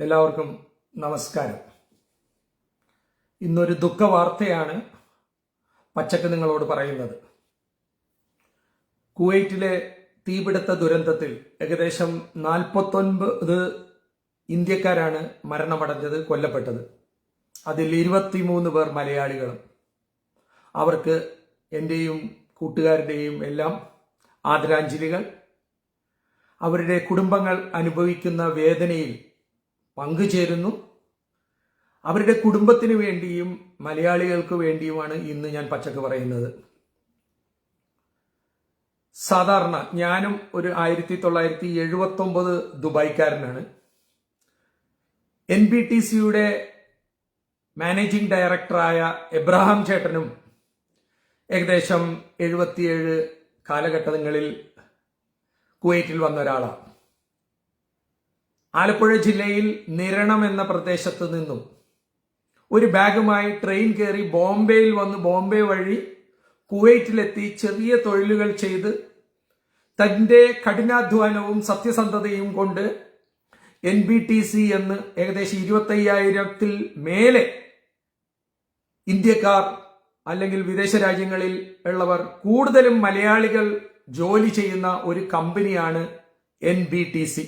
എല്ലാവർക്കും നമസ്കാരം. ഇന്നൊരു ദുഃഖവാർത്തയാണ് പച്ചക്ക് നിങ്ങളോട് പറയുന്നത്. കുവൈറ്റിലെ തീപിടുത്ത ദുരന്തത്തിൽ ഏകദേശം നാൽപ്പത്തൊൻപത് ഇന്ത്യക്കാരാണ് മരണമടഞ്ഞത് കൊല്ലപ്പെട്ടത്. അതിൽ ഇരുപത്തിമൂന്ന് പേർ മലയാളികളും. അവർക്ക് എന്റെയും കൂട്ടുകാരുടെയും എല്ലാം ആദരാഞ്ജലികൾ. അവരുടെ കുടുംബങ്ങൾ അനുഭവിക്കുന്ന വേദനയിൽ പങ്കുചേരുന്നു. അവരുടെ കുടുംബത്തിന് വേണ്ടിയും മലയാളികൾക്ക് വേണ്ടിയുമാണ് ഇന്ന് ഞാൻ പച്ചക്ക് പറയുന്നത്. സാധാരണ ഞാനും ഒരു ആയിരത്തി തൊള്ളായിരത്തി എഴുപത്തി ഒമ്പത് ദുബായ്ക്കാരനാണ്. എൻ ബി ടി സിയുടെ മാനേജിംഗ് ഡയറക്ടറായ എബ്രഹാം ചേട്ടനും ഏകദേശം എഴുപത്തിയേഴ് കാലഘട്ടങ്ങളിൽ കുവൈറ്റിൽ വന്ന ഒരാളാണ്. ആലപ്പുഴ ജില്ലയിൽ നിരണം എന്ന പ്രദേശത്ത് നിന്നും ഒരു ബാഗുമായി ട്രെയിൻ കയറി ബോംബെയിൽ വന്ന് ബോംബെ വഴി കുവൈറ്റിലെത്തി ചെറിയ തൊഴിലുകൾ ചെയ്ത് തന്റെ കഠിനാധ്വാനവും സത്യസന്ധതയും കൊണ്ട് എൻ ബി ടി സി എന്ന് ഏകദേശം ഇരുപത്തയ്യായിരത്തിൽ മേലെ ഇന്ത്യക്കാർ അല്ലെങ്കിൽ വിദേശ രാജ്യങ്ങളിൽ ഉള്ളവർ കൂടുതലും മലയാളികൾ ജോലി ചെയ്യുന്ന ഒരു കമ്പനിയാണ് N B T C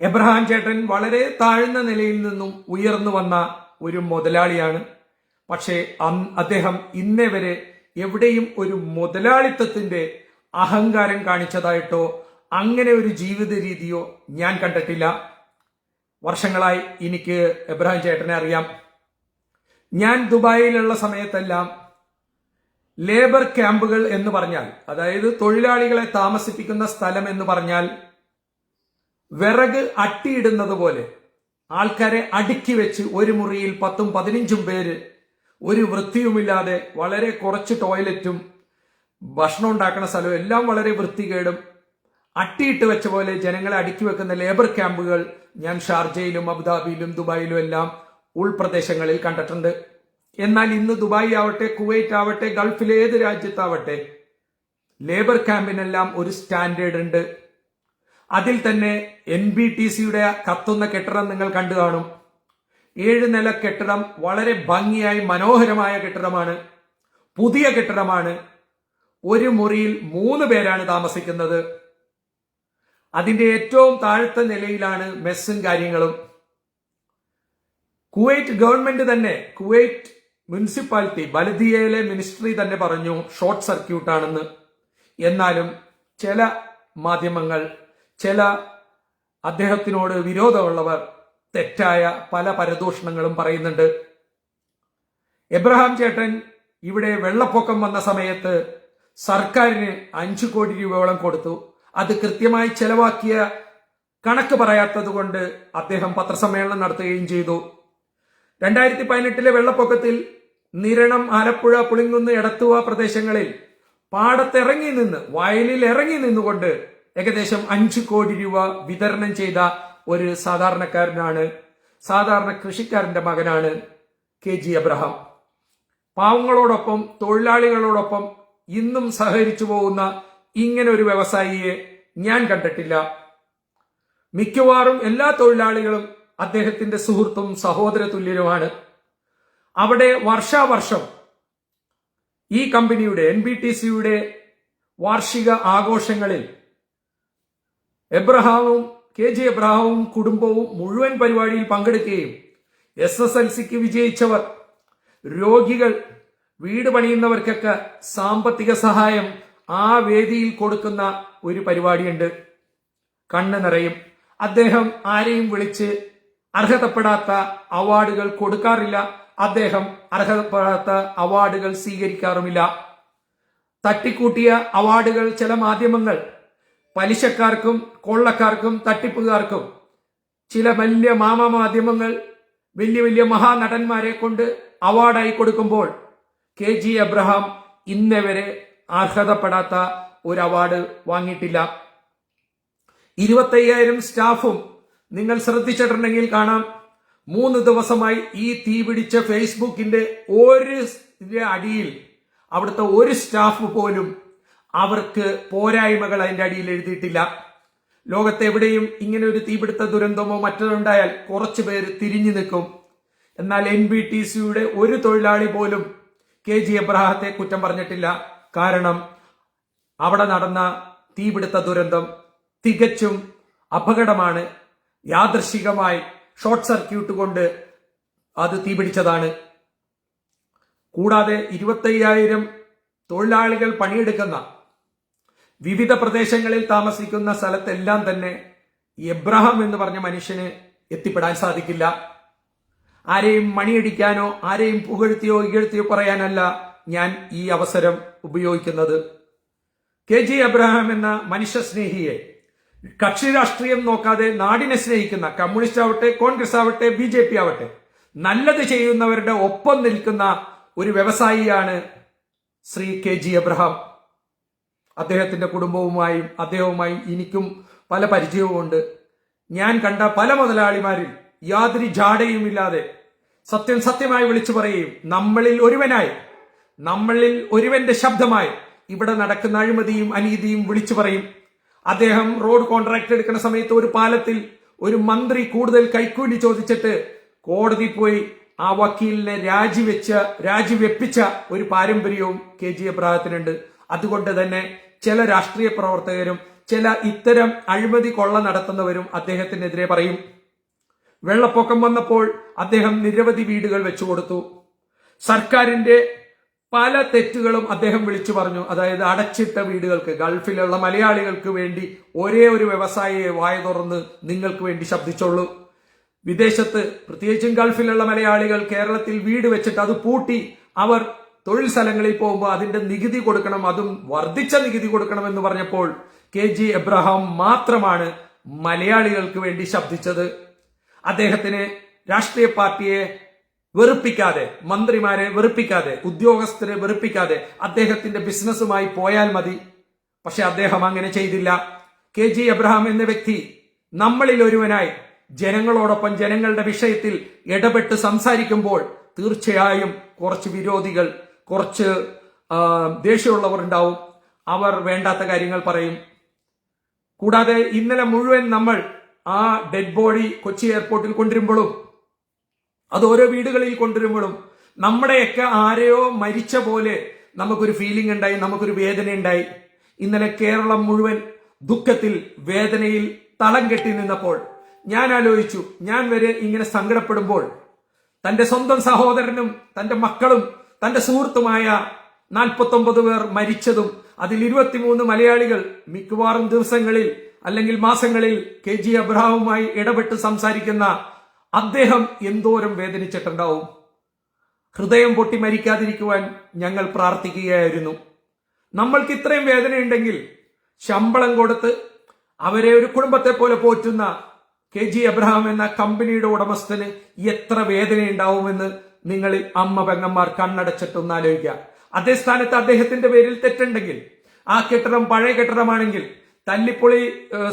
Abraham ചേട്ടൻ വളരെ താഴ്ന്ന നിലയിൽ നിന്നും ഉയർന്നു വന്ന ഒരു മുതലാളിയാണ്. പക്ഷേ അദ്ദേഹം ഇന്നേ വരെ എവിടെയും ഒരു മുതലാളിത്തത്തിന്റെ അഹങ്കാരം കാണിച്ചതായിട്ടോ അങ്ങനെ ഒരു ജീവിത രീതിയോ ഞാൻ കണ്ടിട്ടില്ല. വർഷങ്ങളായി എനിക്ക് എബ്രഹാം ചേട്ടനെ അറിയാം. ഞാൻ ദുബായിലുള്ള സമയത്തെല്ലാം ലേബർ ക്യാമ്പുകൾ എന്ന് പറഞ്ഞാൽ അതായത് തൊഴിലാളികളെ താമസിപ്പിക്കുന്ന സ്ഥലം എന്ന് പറഞ്ഞാൽ വിറക് അട്ടിയിടുന്നത് പോലെ ആൾക്കാരെ അടുക്കി വെച്ച് ഒരു മുറിയിൽ പത്തും പതിനഞ്ചും പേര് ഒരു വൃത്തിയുമില്ലാതെ വളരെ കുറച്ച് ടോയ്ലറ്റും ഭക്ഷണം ഉണ്ടാക്കുന്ന സ്ഥലവും എല്ലാം വളരെ വൃത്തികേടും. അട്ടിയിട്ട് വെച്ച പോലെ ജനങ്ങളെ അടുക്കി വെക്കുന്ന ലേബർ ക്യാമ്പുകൾ ഞാൻ ഷാർജയിലും അബുദാബിയിലും ദുബായിലും എല്ലാം ഉൾപ്രദേശങ്ങളിൽ കണ്ടിട്ടുണ്ട്. എന്നാൽ ഇന്ന് ദുബായി ആവട്ടെ കുവൈറ്റ് ആവട്ടെ ഗൾഫിലെ ഏത് രാജ്യത്താവട്ടെ ലേബർ ക്യാമ്പിനെല്ലാം ഒരു സ്റ്റാൻഡേർഡ് ഉണ്ട് അതിൽ തന്നെ എൻ ബി ടി സിയുടെ കത്തുന്ന കെട്ടിടം നിങ്ങൾ കണ്ടു കാണും. ഏഴ് നില കെട്ടിടം വളരെ ഭംഗിയായി മനോഹരമായ കെട്ടിടമാണ്. പുതിയ കെട്ടിടമാണ്. ഒരു മുറിയിൽ മൂന്ന് പേരാണ് താമസിക്കുന്നത്. അതിന്റെ ഏറ്റവും താഴ്ത്ത നിലയിലാണ് മെസ്സും കാര്യങ്ങളും. കുവൈറ്റ് ഗവൺമെന്റ് തന്നെ കുവൈറ്റ് മുനിസിപ്പാലിറ്റി ബലദിയയിലെ മിനിസ്ട്രി തന്നെ പറഞ്ഞു ഷോർട്ട് സർക്യൂട്ട് ആണെന്ന് എന്നാലും ചില മാധ്യമങ്ങൾ ചില അദ്ദേഹത്തിനോട് വിരോധമുള്ളവർ തെറ്റായ പല പരദൂഷണങ്ങളും പറയുന്നുണ്ട്. എബ്രഹാം ചേട്ടൻ ഇവിടെ വെള്ളപ്പൊക്കം വന്ന സമയത്ത് സർക്കാരിന് അഞ്ചു കോടി രൂപയോളം കൊടുത്തു. അത് കൃത്യമായി ചെലവാക്കിയ കണക്ക് പറയാത്തത് കൊണ്ട് അദ്ദേഹം പത്രസമ്മേളനം നടത്തുകയും ചെയ്തു. രണ്ടായിരത്തി പതിനെട്ടിലെ വെള്ളപ്പൊക്കത്തിൽ നിരണം ആലപ്പുഴ പുളിങ്കുന്ന് എടത്തുവ പ്രദേശങ്ങളിൽ പാടത്തിറങ്ങി നിന്ന് വയലിൽ ഇറങ്ങി നിന്നുകൊണ്ട് ഏകദേശം അഞ്ച് കോടി രൂപ വിതരണം ചെയ്ത ഒരു സാധാരണക്കാരനാണ്. സാധാരണ കൃഷിക്കാരന്റെ മകനാണ് കെ ജി അബ്രഹാം. പാവങ്ങളോടൊപ്പം തൊഴിലാളികളോടൊപ്പം ഇന്നും സഹകരിച്ചു പോകുന്ന ഇങ്ങനെ ഒരു വ്യവസായിയെ ഞാൻ കണ്ടിട്ടില്ല. മിക്കവാറും എല്ലാ തൊഴിലാളികളും അദ്ദേഹത്തിന്റെ സുഹൃത്തും സഹോദര തുല്യരുമാണ് അവിടെ വർഷാവർഷം ഈ കമ്പനിയുടെ എൻ ബി ടി സിയുടെ വാർഷിക ആഘോഷങ്ങളിൽ എബ്രഹാമും കെ ജെ എബ്രഹാമും കുടുംബവും മുഴുവൻ പരിപാടിയിൽ പങ്കെടുക്കുകയും എസ് എസ് എൽ സിക്ക് വിജയിച്ചവർ രോഗികൾ വീട് പണിയുന്നവർക്കൊക്കെ സാമ്പത്തിക സഹായം ആ വേദിയിൽ കൊടുക്കുന്ന ഒരു പരിപാടിയുണ്ട്. കണ്ണ് നിറയും. അദ്ദേഹം ആരെയും വിളിച്ച് അർഹതപ്പെടാത്ത അവാർഡുകൾ കൊടുക്കാറില്ല. അദ്ദേഹം അർഹതപ്പെടാത്ത അവാർഡുകൾ സ്വീകരിക്കാറുമില്ല. തട്ടിക്കൂട്ടിയ അവാർഡുകൾ ചില മാധ്യമങ്ങൾ പലിശക്കാർക്കും കൊള്ളക്കാർക്കും തട്ടിപ്പുകാർക്കും ചില വലിയ മാമ മാധ്യമങ്ങൾ വലിയ വലിയ മഹാനടന്മാരെ കൊണ്ട് അവാർഡായി കൊടുക്കുമ്പോൾ കെ ജി അബ്രഹാം ഇന്നവരെ അർഹതപ്പെടാത്ത ഒരു അവാർഡ് വാങ്ങിയിട്ടില്ല. ഇരുപത്തയ്യായിരം സ്റ്റാഫും നിങ്ങൾ ശ്രദ്ധിച്ചിട്ടുണ്ടെങ്കിൽ കാണാം. മൂന്ന് ദിവസമായി ഈ തീ പിടിച്ച ഫേസ്ബുക്കിന്റെ ഒരു അടിയിൽ അവിടുത്തെ ഒരു സ്റ്റാഫ് പോലും അവർക്ക് പോരായ്മകൾ അതിന്റെ അടിയിൽ എഴുതിയിട്ടില്ല. ലോകത്തെവിടെയും ഇങ്ങനെ ഒരു തീപിടുത്ത ദുരന്തമോ മറ്റോ ഉണ്ടായാൽ കുറച്ചു പേര് തിരിഞ്ഞു നിൽക്കും. എന്നാൽ എൻ ബി ടി സിയുടെ ഒരു തൊഴിലാളി പോലും കെ ജി എബ്രാഹത്തെ കുറ്റം പറഞ്ഞിട്ടില്ല. കാരണം അവിടെ നടന്ന തീപിടുത്ത ദുരന്തം തികച്ചും അപകടമാണ്. യാദൃശികമായി ഷോർട്ട് സർക്യൂട്ട് കൊണ്ട് അത് തീപിടിച്ചതാണ്. കൂടാതെ ഇരുപത്തയ്യായിരം തൊഴിലാളികൾ പണിയെടുക്കുന്ന വിവിധ പ്രദേശങ്ങളിൽ താമസിക്കുന്ന സ്ഥലത്തെല്ലാം തന്നെ എബ്രഹാം എന്ന് പറഞ്ഞ മനുഷ്യന് എത്തിപ്പെടാൻ സാധിക്കില്ല. ആരെയും മണിയടിക്കാനോ ആരെയും പുകഴ്ത്തിയോ ഇകഴ്ത്തിയോ പറയാനല്ല ഞാൻ ഈ അവസരം ഉപയോഗിക്കുന്നത്. കെ ജി അബ്രഹാം എന്ന മനുഷ്യസ്നേഹിയെ കക്ഷി രാഷ്ട്രീയം നോക്കാതെ നാടിനെ സ്നേഹിക്കുന്ന കമ്മ്യൂണിസ്റ്റ് ആവട്ടെ കോൺഗ്രസ് ആവട്ടെ ബി ജെ പി ആവട്ടെ നല്ലത് ചെയ്യുന്നവരുടെ ഒപ്പം നിൽക്കുന്ന ഒരു വ്യവസായിയാണ് ശ്രീ കെ ജി അബ്രഹാം. അദ്ദേഹത്തിന്റെ കുടുംബവുമായും അദ്ദേഹവുമായും എനിക്കും പല പരിചയവുമുണ്ട്. ഞാൻ കണ്ട പല മുതലാളിമാരിൽ യാതൊരു ജാടയുമില്ലാതെ സത്യം സത്യമായി വിളിച്ചു പറയുകയും നമ്മളിൽ ഒരുവനായി നമ്മളിൽ ഒരുവന്റെ ശബ്ദമായി ഇവിടെ നടക്കുന്ന അഴിമതിയും അനീതിയും വിളിച്ചു പറയും. അദ്ദേഹം റോഡ് കോൺട്രാക്ട് എടുക്കുന്ന സമയത്ത് ഒരു പാലത്തിൽ ഒരു മന്ത്രി കൂടുതൽ കൈക്കൂലി ചോദിച്ചിട്ട് കോടതി പോയി ആ വക്കീലിനെ രാജിവെച്ച രാജിവെപ്പിച്ച ഒരു പാരമ്പര്യവും കെ ജി എബ്രാഹത്തിനുണ്ട് അതുകൊണ്ട് തന്നെ ചില രാഷ്ട്രീയ പ്രവർത്തകരും ചില ഇത്തരം അഴിമതി കൊള്ള നടത്തുന്നവരും അദ്ദേഹത്തിനെതിരെ പറയും. വെള്ളപ്പൊക്കം വന്നപ്പോൾ അദ്ദേഹം നിരവധി വീടുകൾ വെച്ചു കൊടുത്തു. സർക്കാരിന്റെ പല തെറ്റുകളും അദ്ദേഹം വിളിച്ചു പറഞ്ഞു. അതായത് അടച്ചിട്ട വീടുകൾക്ക് ഗൾഫിലുള്ള മലയാളികൾക്ക് വേണ്ടി ഒരേ ഒരു വ്യവസായിയെ വായ തുറന്ന് നിങ്ങൾക്ക് വേണ്ടി ശബ്ദിച്ചോളൂ. വിദേശത്ത് പ്രത്യേകിച്ചും ഗൾഫിലുള്ള മലയാളികൾ കേരളത്തിൽ വീട് വെച്ചിട്ട് അത് പൂട്ടി. അവർ തൊഴിൽ സ്ഥലങ്ങളിൽ പോകുമ്പോൾ അതിന്റെ നികുതി കൊടുക്കണം അതും വർദ്ധിച്ച നികുതി കൊടുക്കണം എന്ന് പറഞ്ഞപ്പോൾ കെ ജി എബ്രഹാം മാത്രമാണ് മലയാളികൾക്ക് വേണ്ടി ശബ്ദിച്ചത്. അദ്ദേഹത്തിന് രാഷ്ട്രീയ പാർട്ടിയെ വെറുപ്പിക്കാതെ മന്ത്രിമാരെ വെറുപ്പിക്കാതെ ഉദ്യോഗസ്ഥരെ വെറുപ്പിക്കാതെ അദ്ദേഹത്തിന്റെ ബിസിനസ്സുമായി പോയാൽ മതി. പക്ഷെ അദ്ദേഹം അങ്ങനെ ചെയ്തില്ല. കെ ജി എബ്രഹാം എന്ന വ്യക്തി നമ്മളിൽ ഒരുവനായി ജനങ്ങളോടൊപ്പം ജനങ്ങളുടെ വിഷയത്തിൽ ഇടപെട്ട് സംസാരിക്കുമ്പോൾ തീർച്ചയായും കുറച്ച് വിരോധികൾ കുറച്ച് ദേഷ്യമുള്ളവർ ഉണ്ടാവും അവർ വേണ്ടാത്ത കാര്യങ്ങൾ പറയും. കൂടാതെ ഇന്നലെ മുഴുവൻ നമ്മൾ ആ ഡെഡ് ബോഡി കൊച്ചി എയർപോർട്ടിൽ കൊണ്ടുവരുമ്പോഴും അത് ഓരോ വീടുകളിൽ കൊണ്ടുവരുമ്പോഴും നമ്മുടെയൊക്കെ ആരെയോ മരിച്ച പോലെ നമുക്കൊരു ഫീലിംഗ് ഉണ്ടായി നമുക്കൊരു വേദന ഉണ്ടായി. ഇന്നലെ കേരളം മുഴുവൻ ദുഃഖത്തിൽ വേദനയിൽ തളം കെട്ടി നിന്നപ്പോൾ ഞാൻ ആലോചിച്ചു ഞാൻ വരെ ഇങ്ങനെ സങ്കടപ്പെടുമ്പോൾ തന്റെ സ്വന്തം സഹോദരനും തന്റെ മക്കളും തന്റെ സുഹൃത്തുമായ നാൽപ്പത്തൊമ്പത് പേർ മരിച്ചതും അതിൽ ഇരുപത്തിമൂന്ന് മലയാളികൾ മിക്കവാറും ദിവസങ്ങളിൽ അല്ലെങ്കിൽ മാസങ്ങളിൽ കെ ജി അബ്രഹാമുമായി ഇടപെട്ട് സംസാരിക്കുന്ന അദ്ദേഹം എന്തോരം വേദനിച്ചിട്ടുണ്ടാവും. ഹൃദയം പൊട്ടി മരിക്കാതിരിക്കുവാൻ ഞങ്ങൾ പ്രാർത്ഥിക്കുകയായിരുന്നു. നമ്മൾക്ക് ഇത്രയും വേദനയുണ്ടെങ്കിൽ ശമ്പളം കൊടുത്ത് അവരെ ഒരു കുടുംബത്തെ പോലെ പോറ്റുന്ന കെ ജി അബ്രഹാം എന്ന കമ്പനിയുടെ ഉടമസ്ഥന് എത്ര വേദനയുണ്ടാവുമെന്ന് നിങ്ങളിൽ അമ്മ പെങ്ങന്മാർ കണ്ണടച്ചിട്ടൊന്ന് ആലോചിക്കുക. അതേ സ്ഥാനത്ത് അദ്ദേഹത്തിന്റെ പേരിൽ തെറ്റുണ്ടെങ്കിൽ ആ കെട്ടിടം പഴയ കെട്ടിടമാണെങ്കിൽ തല്ലിപ്പൊളി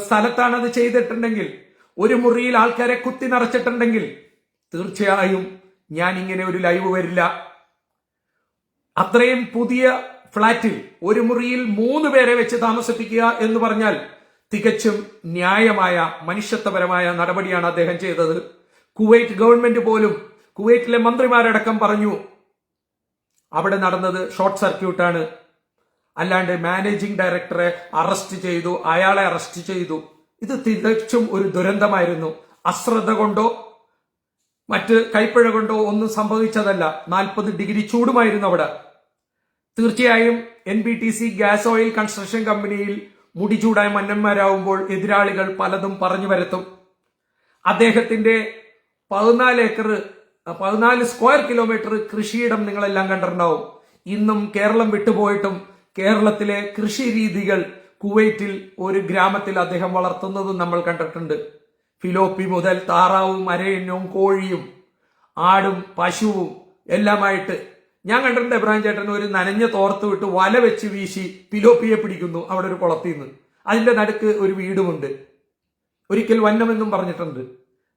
സ്ഥലത്താണ് അത് ചെയ്തിട്ടുണ്ടെങ്കിൽ ഒരു മുറിയിൽ ആൾക്കാരെ കുത്തി നിറച്ചിട്ടുണ്ടെങ്കിൽ തീർച്ചയായും ഞാൻ ഇങ്ങനെ ഒരു ലൈവ് വരില്ല. അത്രയും പുതിയ ഫ്ളാറ്റിൽ ഒരു മുറിയിൽ മൂന്ന് പേരെ വെച്ച് താമസിപ്പിക്കുക എന്ന് പറഞ്ഞാൽ തികച്ചും ന്യായമായ മനുഷ്യത്വപരമായ നടപടിയാണ് അദ്ദേഹം ചെയ്തത്. കുവൈറ്റ് ഗവൺമെന്റ് പോലും കുവൈറ്റിലെ മന്ത്രിമാരടക്കം പറഞ്ഞു അവിടെ നടന്നത് ഷോർട്ട് സർക്യൂട്ടാണ്. അല്ലാണ്ട് മാനേജിംഗ് ഡയറക്ടറെ അറസ്റ്റ് ചെയ്തു അയാളെ അറസ്റ്റ് ചെയ്തു. ഇത് തികച്ചും ഒരു ദുരന്തമായിരുന്നു. അശ്രദ്ധ കൊണ്ടോ മറ്റ് കൈപ്പിഴ കൊണ്ടോ ഒന്നും സംഭവിച്ചതല്ല. നാൽപ്പത് ഡിഗ്രി ചൂടുമായിരുന്നു അവിടെ. തീർച്ചയായും N B T C gas oil construction കമ്പനിയിൽ മുടിചൂടായ മന്നന്മാരാകുമ്പോൾ എതിരാളികൾ പലതും പറഞ്ഞു വരത്തും അദ്ദേഹത്തിന്റെ പതിനാല് ഏക്കർ പതിനാല് സ്ക്വയർ കിലോമീറ്റർ കൃഷിയിടം നിങ്ങളെല്ലാം കണ്ടിട്ടുണ്ടാവും. ഇന്നും കേരളം വിട്ടുപോയിട്ടും കേരളത്തിലെ കൃഷി രീതികൾ കുവൈറ്റിൽ ഒരു ഗ്രാമത്തിൽ അദ്ദേഹം വളർത്തുന്നതും നമ്മൾ കണ്ടിട്ടുണ്ട്. ഫിലോപ്പി മുതൽ താറാവും അരയന്നവും കോഴിയും ആടും പശുവും എല്ലാമായിട്ട് ഞാൻ കണ്ടിട്ടുണ്ട് ഇബ്രാഹിം ചേട്ടൻ ഒരു നനഞ്ഞ തോർത്ത് വിട്ട് വല വെച്ച് വീശി ഫിലോപ്പിയെ പിടിക്കുന്നു അവിടെ ഒരു കുളത്തിൽ നിന്ന് അതിന്റെ നടുക്ക് ഒരു വീടുമുണ്ട്. ഒരിക്കൽ വന്നമെന്നും പറഞ്ഞിട്ടുണ്ട്.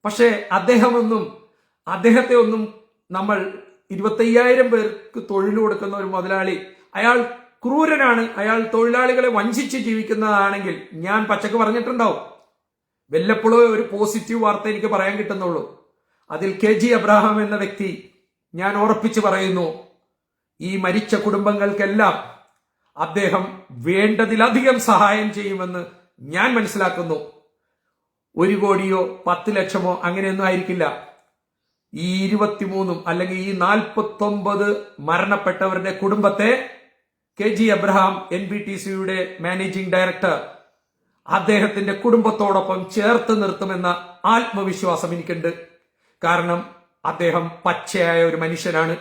പക്ഷേ അദ്ദേഹമൊന്നും അദ്ദേഹത്തെ ഒന്നും നമ്മൾ ഇരുപത്തയ്യായിരം പേർക്ക് തൊഴിൽ കൊടുക്കുന്ന ഒരു മുതലാളി. അയാൾ ക്രൂരനാണ്. അയാൾ തൊഴിലാളികളെ വഞ്ചിച്ച് ജീവിക്കുന്നതാണെങ്കിൽ ഞാൻ പച്ചക്ക് പറഞ്ഞിട്ടുണ്ടാവും. വല്ലപ്പോഴും ഒരു പോസിറ്റീവ് വാർത്ത എനിക്ക് പറയാൻ കിട്ടുന്നുള്ളൂ. അതിൽ കെ ജി അബ്രാഹാം എന്ന വ്യക്തി ഞാൻ ഉറപ്പിച്ചു പറയുന്നു ഈ മരിച്ച കുടുംബങ്ങൾക്കെല്ലാം അദ്ദേഹം വേണ്ടതിലധികം സഹായം ചെയ്യുമെന്ന് ഞാൻ മനസ്സിലാക്കുന്നു. ഒരു കോടിയോ പത്ത് ലക്ഷമോ അങ്ങനെയൊന്നും ആയിരിക്കില്ല. ഈ ഇരുപത്തിമൂന്നും അല്ലെങ്കിൽ ഈ നാൽപ്പത്തൊമ്പത് മരണപ്പെട്ടവരുടെ കുടുംബത്തെ K G Abraham N B T സിയുടെ മാനേജിംഗ് ഡയറക്ടർ അദ്ദേഹത്തിന്റെ കുടുംബത്തോടൊപ്പം ചേർത്ത് നിർത്തുമെന്ന ആത്മവിശ്വാസം എനിക്കുണ്ട്. കാരണം അദ്ദേഹം പച്ചയായ ഒരു മനുഷ്യനാണ്.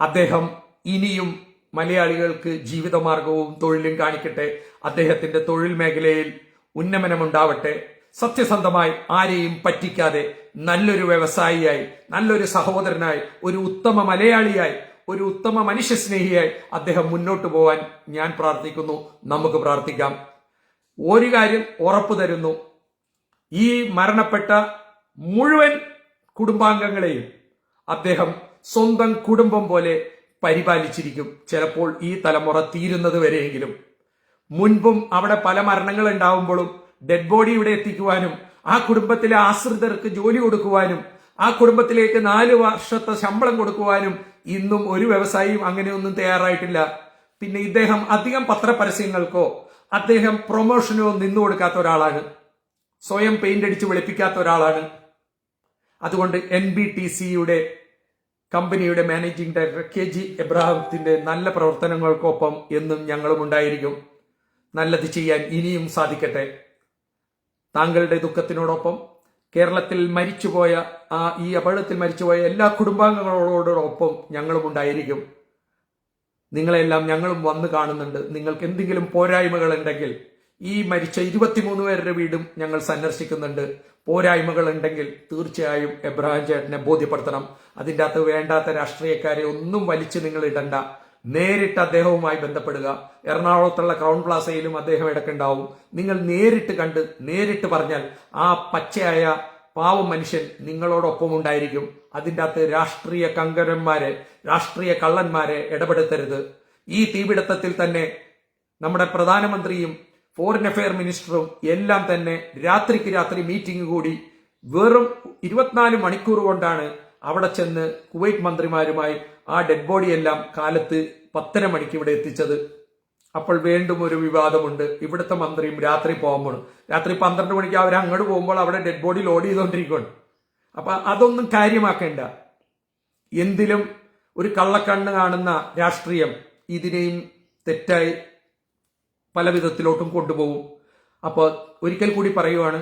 അദ്ദേഹം ഇനിയും മലയാളികൾക്ക് ജീവിതമാർഗവും തൊഴിലും കാണിക്കട്ടെ. അദ്ദേഹത്തിന്റെ തൊഴിൽ മേഖലയിൽ ഉന്നമനമുണ്ടാവട്ടെ. സത്യസന്ധമായി ആരെയും പറ്റിക്കാതെ നല്ലൊരു വ്യവസായിയായി നല്ലൊരു സഹോദരനായി ഒരു ഉത്തമ മലയാളിയായി ഒരു ഉത്തമ മനുഷ്യസ്നേഹിയായി അദ്ദേഹം മുന്നോട്ട് പോവാൻ ഞാൻ പ്രാർത്ഥിക്കുന്നു. നമുക്ക് പ്രാർത്ഥിക്കാം. ഒരു കാര്യം ഉറപ്പു തരുന്നു. ഈ മരണപ്പെട്ട മുഴുവൻ കുടുംബാംഗങ്ങളെയും അദ്ദേഹം സ്വന്തം കുടുംബം പോലെ പരിപാലിച്ചിരിക്കും. ചിലപ്പോൾ ഈ തലമുറ തീരുന്നത് വരെയെങ്കിലും. മുൻപും അവിടെ പല മരണങ്ങൾ ഉണ്ടാവുമ്പോഴും ഡെഡ് ബോഡി ഇവിടെ എത്തിക്കുവാനും ആ കുടുംബത്തിലെ ആശ്രിതർക്ക് ജോലി കൊടുക്കുവാനും ആ കുടുംബത്തിലേക്ക് നാല് വർഷത്തെ ശമ്പളം കൊടുക്കുവാനും ഇന്നും ഒരു വ്യവസായിയും അങ്ങനെയൊന്നും തയ്യാറായിട്ടില്ല. പിന്നെ ഇദ്ദേഹം അധികം പത്രപരസ്യങ്ങൾക്കോ അദ്ദേഹം പ്രൊമോഷനോ നിന്നു കൊടുക്കാത്ത ഒരാളാണ്. സ്വയം പെയിന്റ് അടിച്ച് വെളുപ്പിക്കാത്ത ഒരാളാണ്. അതുകൊണ്ട് എൻ ബി ടി സിയുടെ കമ്പനിയുടെ മാനേജിംഗ് ഡയറക്ടർ കെ ജി എബ്രാഹത്തിന്റെ നല്ല പ്രവർത്തനങ്ങൾക്കൊപ്പം എന്നും ഞങ്ങളും ഉണ്ടായിരിക്കും. നല്ലത് ചെയ്യാൻ ഇനിയും സാധിക്കട്ടെ. താങ്കളുടെ ദുഃഖത്തിനോടൊപ്പം കേരളത്തിൽ മരിച്ചുപോയ ആ ഈ അപകടത്തിൽ മരിച്ചുപോയ എല്ലാ കുടുംബാംഗങ്ങളോടൊപ്പം ഞങ്ങളും ഉണ്ടായിരിക്കും. നിങ്ങളെല്ലാം ഞങ്ങളും വന്ന് കാണുന്നുണ്ട്. നിങ്ങൾക്ക് എന്തെങ്കിലും പോരായ്മകൾ ഉണ്ടെങ്കിൽ ഈ മരിച്ച ഇരുപത്തിമൂന്ന് പേരുടെ വീടും ഞങ്ങൾ സന്ദർശിക്കുന്നുണ്ട്. പോരായ്മകൾ ഉണ്ടെങ്കിൽ തീർച്ചയായും എബ്രഹാം ചേട്ടനെ ബോധ്യപ്പെടുത്തണം. അതിന്റെ അകത്ത് വേണ്ടാത്ത രാഷ്ട്രീയക്കാരെ ഒന്നും വലിച്ചു നിങ്ങൾ ഇടണ്ട. നേരിട്ട് അദ്ദേഹവുമായി ബന്ധപ്പെടുക. എറണാകുളത്തുള്ള ക്രൗൺ പ്ലാസയിലും അദ്ദേഹം ഇടക്കുണ്ടാവും. നിങ്ങൾ നേരിട്ട് കണ്ട് നേരിട്ട് പറഞ്ഞാൽ ആ പച്ചയായ പാവം മനുഷ്യൻ നിങ്ങളോടൊപ്പം ഉണ്ടായിരിക്കും. അതിന്റെ അകത്ത് രാഷ്ട്രീയ കങ്കരന്മാരെ രാഷ്ട്രീയ കള്ളന്മാരെ ഇടപെടുത്തരുത്. ഈ തീപിടുത്തത്തിൽ തന്നെ നമ്മുടെ പ്രധാനമന്ത്രിയും ഫോറിൻ അഫെയർ മിനിസ്റ്ററും എല്ലാം തന്നെ രാത്രിക്ക് രാത്രി മീറ്റിംഗ് കൂടി വെറും ഇരുപത്തിനാല് മണിക്കൂർ കൊണ്ടാണ് അവിടെ ചെന്ന് കുവൈറ്റ് മന്ത്രിമാരുമായി ആ ഡെഡ് ബോഡിയെല്ലാം കാലത്ത് പത്തര മണിക്ക് ഇവിടെ എത്തിച്ചത്. അപ്പോൾ വീണ്ടും ഒരു വിവാദമുണ്ട്. ഇവിടുത്തെ മന്ത്രിയും രാത്രി പോകുമ്പോൾ രാത്രി പന്ത്രണ്ട് മണിക്ക് അവർ അങ്ങോട്ട് പോകുമ്പോൾ അവിടെ ഡെഡ് ബോഡി ലോഡ് ചെയ്തുകൊണ്ടിരിക്കുകയാണ് അപ്പൊ അതൊന്നും കാര്യമാക്കേണ്ട. എന്തിലും ഒരു കള്ളക്കണ്ണ് കാണുന്ന രാഷ്ട്രീയം ഇതിനെയും തെറ്റായി പല വിധത്തിലോട്ടും കൊണ്ടുപോകും. അപ്പോൾ ഒരിക്കൽ കൂടി പറയുവാണ്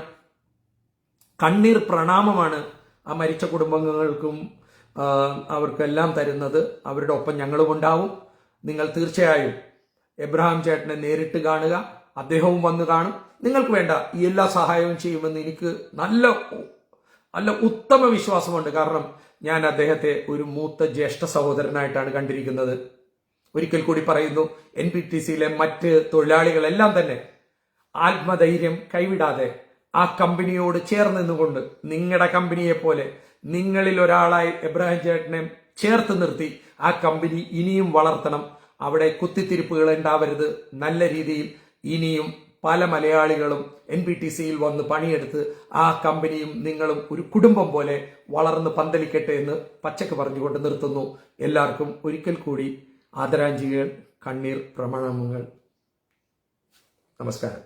കണ്ണീർ പ്രണാമമാണ് ആ മരിച്ച കുടുംബാംഗങ്ങൾക്കും ആ, അവർക്കെല്ലാം തരുന്നത് അവരുടെ ഒപ്പം ഞങ്ങളും ഉണ്ടാവും നിങ്ങൾ തീർച്ചയായും എബ്രഹാം ചേട്ടനെ നേരിട്ട് കാണുക. അദ്ദേഹവും വന്ന് കാണും. നിങ്ങൾക്ക് വേണ്ട എല്ലാ സഹായവും ചെയ്യുമെന്ന് എനിക്ക് നല്ല നല്ല ഉത്തമ വിശ്വാസമുണ്ട്. കാരണം ഞാൻ അദ്ദേഹത്തെ ഒരു മൂത്ത ജ്യേഷ്ഠ സഹോദരനായിട്ടാണ് കണ്ടിരിക്കുന്നത്. ഒരിക്കൽ കൂടി പറയുന്നു എൻ പി ടി സിയിലെ മറ്റ് തൊഴിലാളികളെല്ലാം തന്നെ ആത്മധൈര്യം കൈവിടാതെ ആ കമ്പനിയോട് ചേർന്ന് നിന്നുകൊണ്ട് നിങ്ങളുടെ കമ്പനിയെ പോലെ നിങ്ങളിൽ ഒരാളായി എബ്രാഹിം ചേട്ടനെ ചേർത്ത് നിർത്തി ആ കമ്പനി ഇനിയും വളർത്തണം. അവിടെ കുത്തിത്തിരിപ്പുകൾ ഉണ്ടാവരുത്. നല്ല രീതിയിൽ ഇനിയും പല മലയാളികളും എൻ പി ടി സിയിൽ വന്ന് പണിയെടുത്ത് ആ കമ്പനിയും നിങ്ങളും ഒരു കുടുംബം പോലെ വളർന്ന് പന്തലിക്കട്ടെ എന്ന് പച്ചക്ക് പറഞ്ഞുകൊണ്ട് നിർത്തുന്നു. എല്ലാവർക്കും ഒരിക്കൽ കൂടി ആദരാഞ്ജലികൾ കണ്ണീർ പ്രമാണങ്ങൾ. നമസ്കാരം.